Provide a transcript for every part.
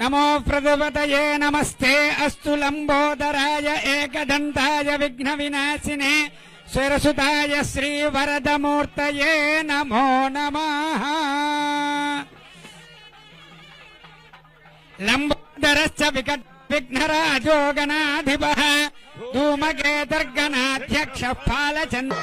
నమో ప్రజపతయే నమస్తే. అస్తు లంబోదరాయ ఏకదంతాయ విఘ్న వినాశినే. స్వరసుతాయ శ్రీ వరదమూర్తయే నమో నమ. లంబోదరశ్చ వికట విఘ్నరాజో గణాధిప ధూమకేతర్గణాధ్యక్ష పాలచంద్ర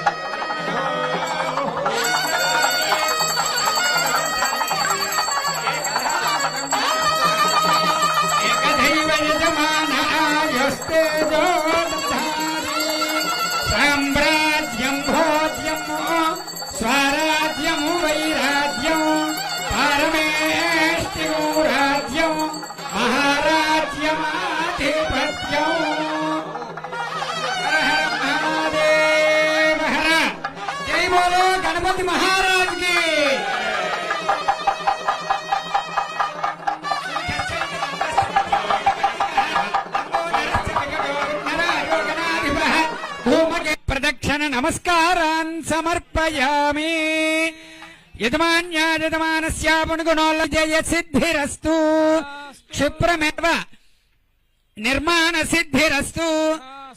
గణపతి మహారాజ్కి ప్రదక్షిణ నమస్కారాన్ సమర్పయామి యజమాన్యా యజమానస్యాపుణుగుణోల జయ సిద్ధిరస్తు క్షిప్రమేవ నిర్మాణ సిద్ధిరస్తు.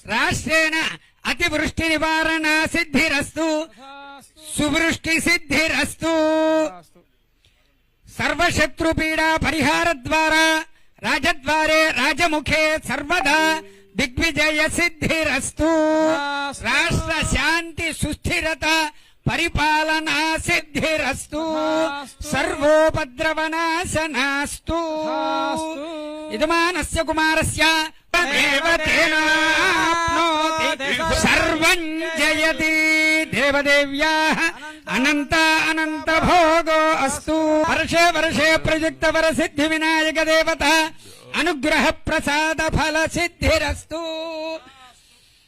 రాష్ట్రేణ అతివృష్టి నివారణ సిద్ధిరస్తు. సువృష్టి సిద్ధిరస్తు. సర్వశత్రుపీడా పరిహార ద్వారా రాజద్వారే రాజముఖే సర్వదా దిగ్విజయ సిద్ధిరస్తు. రాష్ట్ర శాంతి సుస్థిరత పరిపాలనా సిద్ధిరస్తు. సర్వోపద్రవనాశనాస్తు. యజమానస్య కుమారస్య దేవతేనాప్నోతి సర్వం జయతి. దేవదేవ్యా. అనంత అనంత భోగో అస్తు. వర్షే వర్షే ప్రయుక్త వర సిద్ధి వినాయక దేవత. అనుగ్రహ ప్రసాద ఫల సిద్ధిరస్తు.